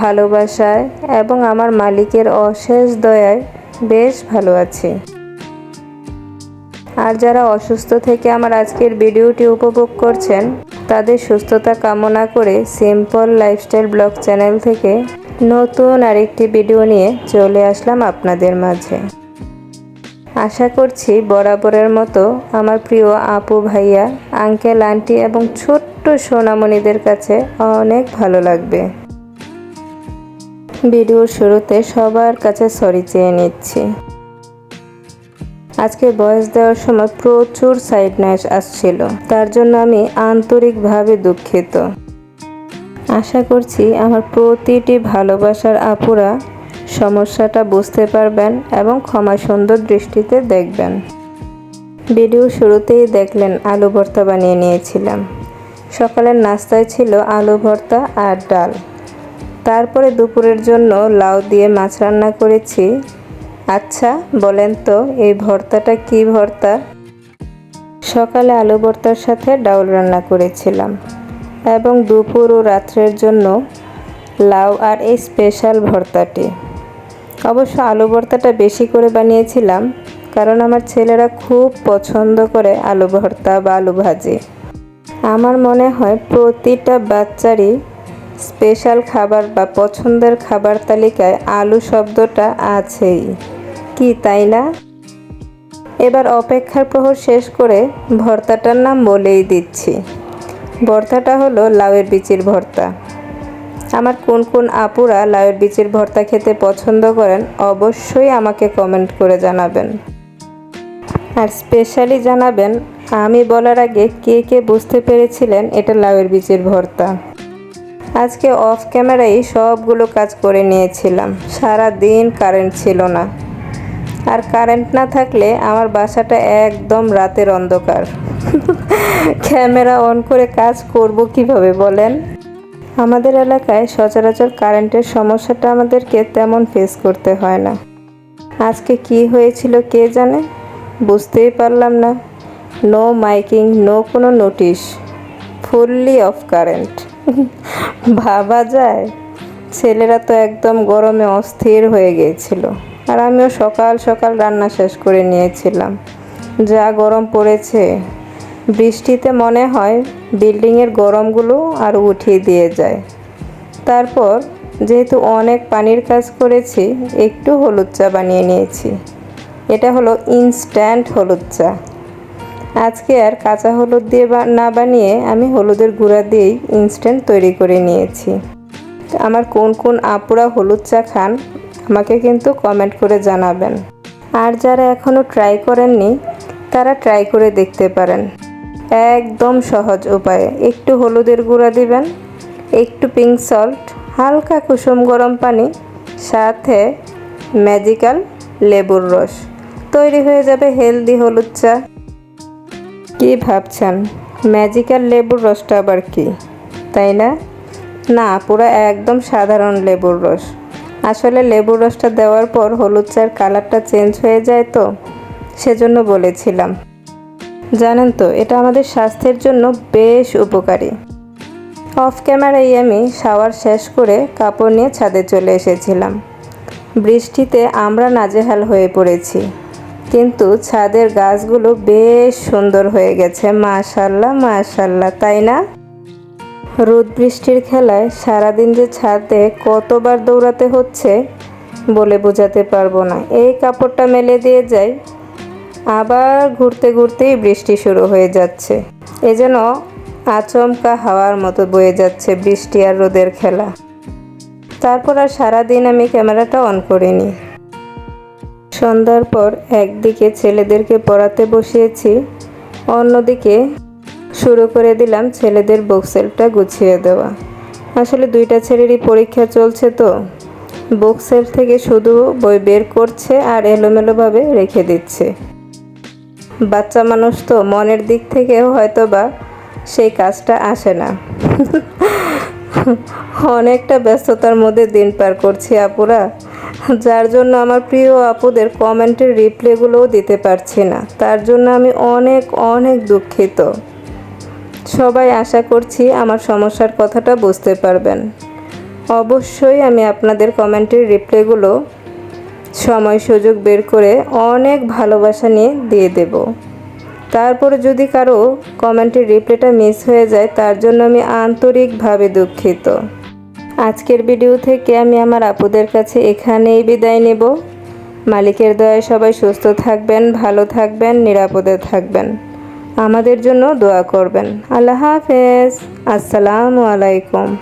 ভালোবাসায় এবং আমার মালিকের অশেষ দয়ায় বেশ ভালো আছি। আর যারা অসুস্থ থেকে আমার আজকের ভিডিওটি উপভোগ করছেন, তাদের সুস্থতা কামনা করে সিম্পল লাইফস্টাইল ব্লগ চ্যানেল থেকে নতুন আরেকটি ভিডিও নিয়ে চলে আসলাম আপনাদের মাঝে। আশা করছি বরাবরের মতো আমার প্রিয় আপু ভাইয়া, আঙ্কেল, আন্টি এবং ছোট্ট সোনামণিদের কাছে অনেক ভালো লাগবে। ভিডিওর শুরুতে সবার কাছে সরি চেয়ে নিচ্ছি। আজকে বয়স দেওয়ার সময় প্রচুর সাইড নাইস আসছিল। তার জন্য আমি আন্তরিকভাবে দুঃখিত। আশা করছি আমার প্রতিটি ভালোবাসার আপুরা সমস্যাটা বুঝতে পারবেন এবং ক্ষমা সুন্দর দৃষ্টিতে দেখবেন। ভিডিও শুরুতেই দেখলেন আলু ভর্তা বানিয়ে নিয়েছিলাম। সকালের নাস্তায় ছিল আলু ভর্তা আর ডাল। তারপরে দুপুরের জন্য লাউ দিয়ে মাছ রান্না করেছি। আচ্ছা বলেন তো, এই ভর্তাটা কি ভর্তা? সকালে আলু ভর্তার সাথে ডাউল রান্না করেছিলাম এবং দুপুর ও রাত্রের জন্য লাউ আর এই স্পেশাল ভর্তাটি। অবশ্য আলু ভর্তাটা বেশি করে বানিয়েছিলাম, কারণ আমার ছেলেরা খুব পছন্দ করে আলু ভর্তা বা আলু ভাজি। আমার মনে হয় প্রতিটা বাচ্চারই স্পেশাল খাবার বা পছন্দের খাবার তালিকায় আলু শব্দটা আছেই। কি, তাই না? এবার অপেক্ষার প্রহর শেষ করে ভর্তাটার নাম বলেই দিচ্ছি। ভর্তাটা হলো লাউয়ের বিচির ভর্তা। আমার কোন কোন আপুরা লাউয়ের বিচির ভর্তা খেতে পছন্দ করেন অবশ্যই আমাকে কমেন্ট করে জানাবেন। আর স্পেশালি জানাবেন, আমি বলার আগে কে কে বুঝতে পেরেছিলেন এটা লাউয়ের বিচির ভর্তা? আজকে অফ ক্যামেরাই সবগুলো কাজ করে নিয়েছিলাম। সারা দিন কারেন্ট ছিল না। আর কারেন্ট না থাকলে আমার বাসাটা একদম রাতের অন্ধকার। ক্যামেরা অন করে কাজ করব কীভাবে বলেন? আমাদের এলাকায় সচরাচর কারেন্টের সমস্যাটা আমাদেরকে তেমন ফেস করতে হয় না। আজকে কি হয়েছিল কে জানে? বুঝতেই পারলাম না। নো মাইকিং নো কোনো নোটিশ ফুললি অফ কারেন্ট ভাবা যায়, ছেলেরা তো একদম গরমে অস্থির হয়ে গিয়েছিল। আর আমিও সকাল সকাল রান্না শেষ করে নিয়েছিলাম। যা গরম পড়েছে। বৃষ্টিতে মনে হয় বিল্ডিংয়ের গরমগুলো আরও উঠিয়ে দিয়ে যায়। তারপর যেহেতু অনেক পানির কাজ করেছি, একটু হলুদ চা বানিয়ে নিয়েছি। এটা হলো ইনস্ট্যান্ট হলুদ চা। আজকে আর কাঁচা হলুদ দিয়ে না বানিয়ে আমি হলুদের গুঁড়া দিয়েই ইনস্ট্যান্ট তৈরি করে নিয়েছি। আমার কোন কোন আপুরা হলুদ চা খান, আমাকে কিন্তু কমেন্ট করে জানাবেন। আর যারা এখনও ট্রাই করেননি, তারা ট্রাই করে দেখতে পারেন। একদম সহজ উপায়ে। একটু হলুদের গুঁড়া দিবেন, একটু পিঙ্ক সল্ট হালকা কুসুম গরম পানি, সাথে ম্যাজিক্যাল লেবুর রস। তৈরি হয়ে যাবে হেলদি হলুদ চা। কি ভাবছেন? ম্যাজিক্যাল লেবুর রসটা আবার কি? তাই না? না, পুরো একদম সাধারণ লেবুর রস। আসলে লেবুর রসটা দেওয়ার পর হলুদ চার কালারটা চেঞ্জ হয়ে যায় তো? সেজন্য বলেছিলাম। জানেন তো, এটা আমাদের স্বাস্থ্যের জন্য বেশ উপকারী। অফ ক্যামেরায় আমি শাওয়ার শেষ করে কাপড় নিয়ে ছাদে চলে এসেছিলাম। বৃষ্টিতে আমরা নাজেহাল হয়ে পড়েছি। কিন্তু ছাদের গাছগুলো বেশ সুন্দর হয়ে গেছে, মাশাল্লাহ মাশাল্লাহ, তাই না? রোদ বৃষ্টির খেলায় সারাদিন যে ছাদে কতবার দৌড়াতে হচ্ছে বলে বোঝাতে পারব না। এই কাপড়টা মেলে দিয়ে যাই, আবার ঘুরতে ঘুরতেই বৃষ্টি শুরু হয়ে যাচ্ছে। এ যেন আচমকা হাওয়ার মতো বয়ে যাচ্ছে বৃষ্টি আর রোদের খেলা। তারপর আর সারাদিন আমি ক্যামেরাটা অন করিনি। সন্ধ্যার পর একদিকে ছেলেদেরকে পড়াতে বসিয়েছি, অন্যদিকে শুরু করে দিলাম ছেলেদের বক্সেলটা গুছিয়ে দেওয়া। আসলে দুইটা ছেলেরই পরীক্ষা চলছে তো। বুক সেলফ থেকে শুধু বই বের করছে আর এলোমেলোভাবে রেখে দিচ্ছে। বাচ্চা মানুষ তো মনের দিক থেকেও হয়তো বা সেই কাজটা আসে না। অনেকটা ব্যস্ততার মধ্যে দিন পার করছি আপুরা। যার জন্য আমার প্রিয় আপুদের কমেন্টের রিপ্লাইগুলোও দিতে পারছি না। তার জন্য আমি অনেক অনেক দুঃখিত। সবাই আশা করছি আমার সমস্যার কথাটা বুঝতে পারবেন। অবশ্যই আমি আপনাদের কমেন্টের রিপ্লাইগুলো সময় সুযোগ বের করে অনেক ভালোবাসা নিয়ে দিয়ে দেব। তারপরে যদি কারও কমেন্টের রিপ্লাইটা মিস হয়ে যায়, তার জন্য আমি আন্তরিকভাবে দুঃখিত। আজকের ভিডিও থেকে আমি আমার আপুদের কাছে এখানেই বিদায় নেব। মালিকের দয়ায় সবাই সুস্থ থাকবেন, ভালো থাকবেন, নিরাপদে থাকবেন। আমাদের জন্য দোয়া করবেন। আল্লাহ হাফেজ। আসসালামু আলাইকুম।